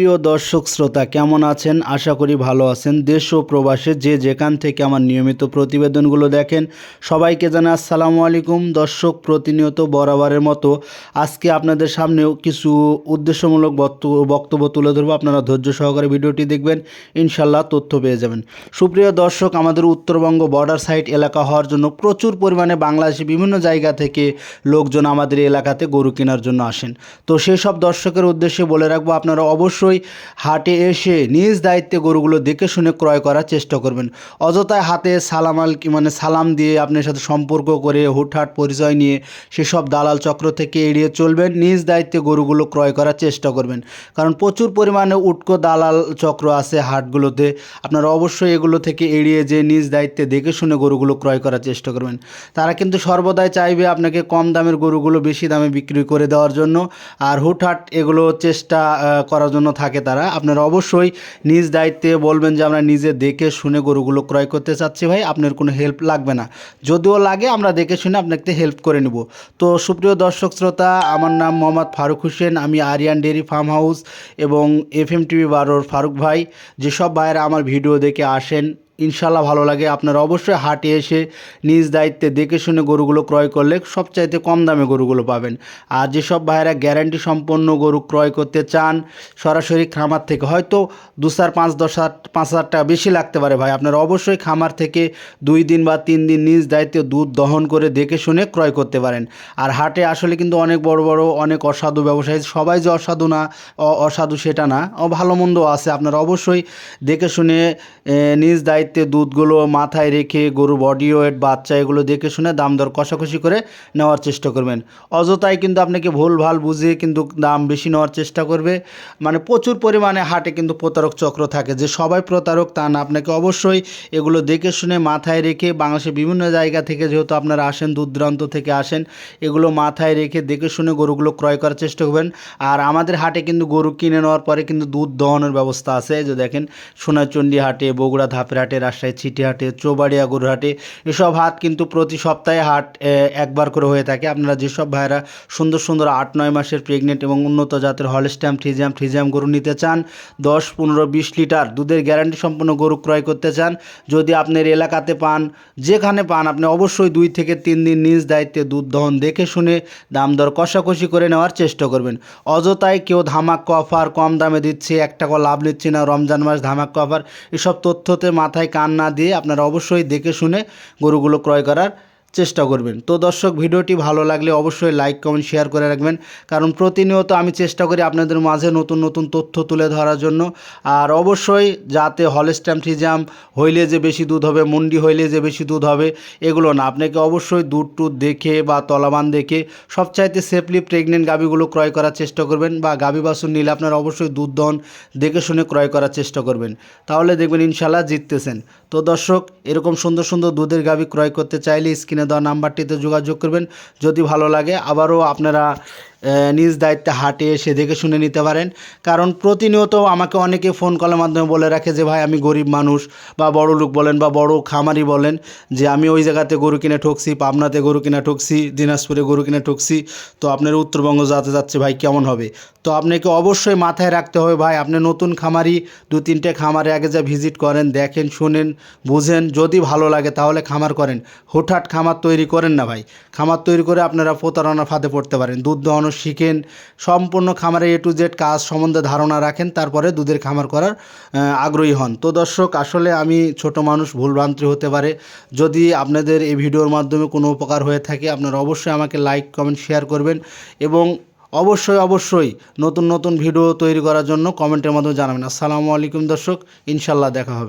প্রিয় দর্শক শ্রোতা, কেমন আছেন? আশা করি ভালো আছেন। দেশ ও প্রবাসে যে যেখান থেকে আমার নিয়মিত প্রতিবেদনগুলো দেখেন, সবাইকে জানাই আসসালামু আলাইকুম। দর্শক প্রতিনিয়ত বরাবরের মতো আজকে আপনাদের সামনেও কিছু উদ্দেশ্যমূলক বক্তব্য বক্তব্য তুলে ধরবো। আপনারা ধৈর্য সহকারে ভিডিওটি দেখবেন ইনশাল্লাহ তথ্য পেয়ে যাবেন। সুপ্রিয় দর্শক, আমাদের উত্তরবঙ্গ বর্ডার সাইড এলাকা হওয়ার জন্য প্রচুর পরিমাণে বাংলাদেশে বিভিন্ন জায়গা থেকে লোকজন আমাদের এলাকাতে গরু কেনার জন্য আসেন। তো সেই সব দর্শকের উদ্দেশ্যে বলে রাখব, আপনারা অবশ্যই হাটে এসে নিজ দায়িত্বে গরুগুলো দেখে শুনে ক্রয় করার চেষ্টা করবেন। অযথায় হাতে সালামাল মানে সালাম দিয়ে আপনার সাথে সম্পর্ক করে হুটহাট পরিচয় নিয়ে সেসব দালাল চক্র থেকে এড়িয়ে চলবেন, নিজ দায়িত্বে গরুগুলো ক্রয় করার চেষ্টা করবেন। কারণ প্রচুর পরিমাণে উটকো দালাল চক্র আছে হাটগুলোতে। আপনারা অবশ্যই এগুলো থেকে এড়িয়ে যে নিজ দায়িত্বে দেখে শুনে গরুগুলো ক্রয় করার চেষ্টা করবেন। তারা কিন্তু সর্বদাই চাইবে আপনাকে কম দামের গরুগুলো বেশি দামে বিক্রি করে দেওয়ার জন্য। আর হুটহাট এগুলো চেষ্টা করার জন্য থাকে তারা, আপনারা অবশ্যই নিজ দায়িত্বে বলবেন যে আমরা নিজে দেখে শুনে গরুগুলো ক্রয় করতে চাচ্ছি ভাই, আপনার কোনো হেল্প লাগবে না। যদিও লাগে, আমরা দেখে শুনে আপনাকে হেল্প করে নেব। তো সুপ্রিয় দর্শক শ্রোতা, আমার নাম মোহাম্মদ ফারুক হোসেন, আমি আরিয়ান ডেরি ফার্ম হাউস এবং এফ এম টিভি বারোর ফারুক ভাই। যেসব ভাইয়েরা আমার ভিডিও দেখে আসেন ইনশাল্লাহ ভালো লাগে। আপনারা অবশ্যই হাটে এসে নিজ দায়িত্বে দেখে শুনে গরুগুলো ক্রয় করলে সবচাইতে কম দামে গরুগুলো পাবেন। আর যেসব ভাইয়েরা গ্যারান্টি সম্পন্ন গরু ক্রয় করতে চান, সরাসরি খামার থেকে হয়তো দু চার, পাঁচ, দশ হাজার, পাঁচ হাজার টাকা বেশি লাগতে পারে ভাই। আপনারা অবশ্যই খামার থেকে দুই দিন বা তিন দিন নিজ দায়িত্বে দুধ দহন করে দেখে শুনে ক্রয় করতে পারেন। আর হাটে আসলে কিন্তু অনেক বড় বড়, অনেক অসাধু ব্যবসায়ী, সবাই যে অসাধু না অসাধু সেটা না ভালো মন্দ আছে। আপনারা অবশ্যই দেখে শুনে নিজ দায়িত্বে দুধগুলো মাথায় রেখে গরু বডি ওয়েট বাচ্চা, এগুলো দেখে শুনে দাম দর কষাকষি করে নেওয়ার চেষ্টা করবেন। অযথাই কিন্তু আপনাকে ভুল ভালো বুঝিয়ে কিন্তু দাম বেশি নেওয়ার চেষ্টা করবে। মানে প্রচুর পরিমাণে হাটে কিন্তু প্রতারক চক্র থাকে। যে সবাই প্রতারক তা না, আপনাকে অবশ্যই এগুলো দেখে শুনে মাথায় রেখে বাংলাদেশের বিভিন্ন জায়গা থেকে যেহেতু আপনারা আসেন দূর দূরান্ত থেকে আসেন, এগুলো মাথায় রেখে দেখে শুনে গরুগুলো ক্রয় করার চেষ্টা করবেন। আর আমাদের হাটে কিন্তু গরু কিনে নেওয়ার পরে কিন্তু দুধ দহনের ব্যবস্থা আছে। যে দেখেন সোনাচণ্ডী হাটে, বগুড়া ধাপের হাটে রাজশাহী চিটি হাটে চৌবাড়িয়া গরু হাটে এসব হাট কিন্তু প্রতি সপ্তাহে হাট একবার করে হয়ে থাকে। আপনারা যেসব ভাইরা সুন্দর সুন্দর আট, নয় মাসের প্রেগনেন্ট এবং উন্নত জাতের হলস্ট্যাম ফ্রিজিয়াম ফ্রিজিয়াম গরু নিতে চান, দশ, পনেরো, বিশ লিটার দুধের গ্যারান্টি সম্পন্ন গরু ক্রয় করতে চান, যদি আপনার এলাকাতে পান, যেখানে পান, আপনি অবশ্যই দুই থেকে তিন দিন নিজ দায়িত্বে দুধ দহন দেখে শুনে দাম দর কষাকষি করে নেওয়ার চেষ্টা করবেন। অযথায় কেউ ধামাক অফার কম দামে দিচ্ছে এক টাকা লাভ নিচ্ছে না, রমজান মাস ধামাক অফার এসব তথ্যতে মাথায় কান না দিয়ে আপনারা অবশ্যই দেখে শুনে গরুগুলো ক্রয় করার চেষ্টা করবেন। তো দর্শক, ভিডিওটি ভালো লাগলে অবশ্যই লাইক, কমেন্ট, শেয়ার করে রাখবেন। কারণ প্রতিনিয়ত আমি চেষ্টা করি আপনাদের মাঝে নতুন নতুন তথ্য তুলে ধরার জন্য। আর অবশ্যই যাতে হলস্ট্যাম ফ্রিজাম হইলে যে বেশি দুধ হবে, মুন্ডি হইলে যে বেশি দুধ হবে, এগুলো না। আপনাকে অবশ্যই দুধ টুধ দেখে বা তলাবান দেখে সবচাইতে সেফলি প্রেগনেন্ট গাভিগুলো ক্রয় করার চেষ্টা করবেন বা গাভি বাছুর নিলে আপনারা অবশ্যই দুধ দহন দেখে শুনে ক্রয় করার চেষ্টা করবেন। তাহলে দেখবেন ইনশাল্লাহ জিততেছেন। তো দর্শক, এরকম সুন্দর সুন্দর দুধের গাভি ক্রয় করতে চাইলে স্ক্রিনে দেওয়া নাম্বারটিতে যোগাযোগ করবেন। যদি ভালো লাগে আবারও আপনারা নিজ দায়িত্বে হাটে এসে দেখে শুনে নিতে পারেন। কারণ প্রতিনিয়ত আমাকে অনেকে ফোন কলের মাধ্যমে বলে রাখে যে, ভাই, আমি গরিব মানুষ বা বড় লোক বলেন বা বড় খামারি বলেন যে, আমি ওই জায়গাতে গরু কিনে ঠকছি, পাবনাতে গরু কিনে ঠকছি, দিনাজপুরে গরু কিনে ঠকছি। তো আপনার উত্তরবঙ্গ যাতে যাচ্ছে, ভাই, কেমন হবে? তো আপনাকে অবশ্যই মাথায় রাখতে হবে, ভাই, আপনি নতুন খামারি, দু, তিনটে খামারে আগে যা ভিজিট করেন, দেখেন, শুনেন, বুঝেন, যদি ভালো লাগে তাহলে খামার করেন। হুটহাট খামার তৈরি করেন না, ভাই। খামার তৈরি করে আপনারা প্রতারণার ফাঁদে পড়তে পারেন। দুধ দহনও শিখেন, সম্পূর্ণ খামারে এ টু জেড কাজ সম্বন্ধে ধারণা রাখেন, তারপরে দুধের খামার করার আগ্রহী হন। তো দর্শক, আসলে আমি ছোট মানুষ, ভুলভ্রান্তি হতে পারে। যদি আপনাদের এই ভিডিওর মাধ্যমে কোনো উপকার হয়ে থাকে, আপনারা অবশ্যই আমাকে লাইক কমেন্ট শেয়ার করবেন এবং অবশ্যই অবশ্যই নতুন নতুন ভিডিও তৈরি করার জন্য কমেন্টের মাধ্যমে জানাবেন। আসসালামু আলাইকুম দর্শক, ইনশাল্লাহ দেখা হবে।